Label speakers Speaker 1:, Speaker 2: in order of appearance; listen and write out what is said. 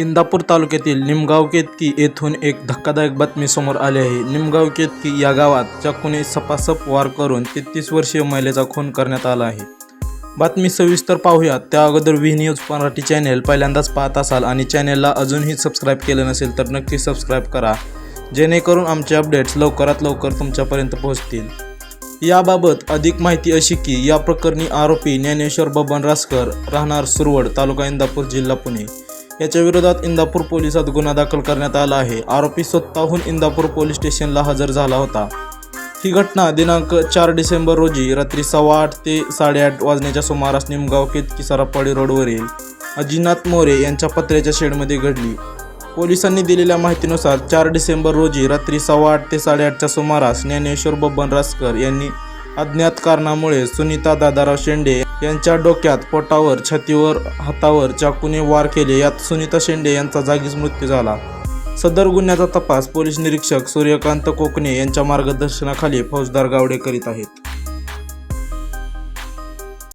Speaker 1: इंदापूर तालुक्यातील निमगाव केतकी येथून एक धक्कादायक बातमी समोर आली आहे. निमगाव केतकी या गावात चाकूने सपासप वार करून तेहतीस वर्षीय महिलेचा खून करण्यात आला आहे. बातमी सविस्तर पाहूयात. त्या अगोदर व्ही न्यूज मराठी चॅनेल पहिल्यांदाच पाहत असाल आणि चॅनेलला अजूनही सबस्क्राईब केलं नसेल तर नक्की सबस्क्राईब करा जेणेकरून आमचे अपडेट्स लवकरात लवकर तुमच्यापर्यंत पोहोचतील. याबाबत अधिक माहिती अशी की या प्रकरणी आरोपी ज्ञानेश्वर बबन रासकर राहणार सुरवड तालुका इंदापूर जिल्हा पुणे. याच्या विरोधात इंदापूर पोलिसात गुन्हा दाखल करण्यात आला आहे. आरोपी स्वतःहून इंदापूर पोलीस स्टेशनला हजर झाला होता. ही घटना दिनांक चार डिसेंबर रोजी रात्री सव्वा आठ ते साडेआठ वाजण्याच्या सुमारास निमगाव केतकी सरापाडी रोडवरील अजिनाथ मोरे यांच्या पत्र्याच्या शेडमध्ये घडली. पोलिसांनी दिलेल्या माहितीनुसार चार डिसेंबर रोजी रात्री सव्वा आठ ते साडेआठच्या सुमारास ज्ञानेश्वर बबन रासकर यांनी अज्ञात कारणामुळे सुनीता दादाराव शेंडे यांच्या डोक्यात पोटावर छातीवर हातावर चाकूने वार केले यात सुनीता शेंडे यांचा जागीच मृत्यू झाला. सदर गुन्ह्याचा तपास पोलीस निरीक्षक सूर्यकांत कोकणे यांच्या मार्गदर्शनाखाली फौजदार गावडे करीत आहेत.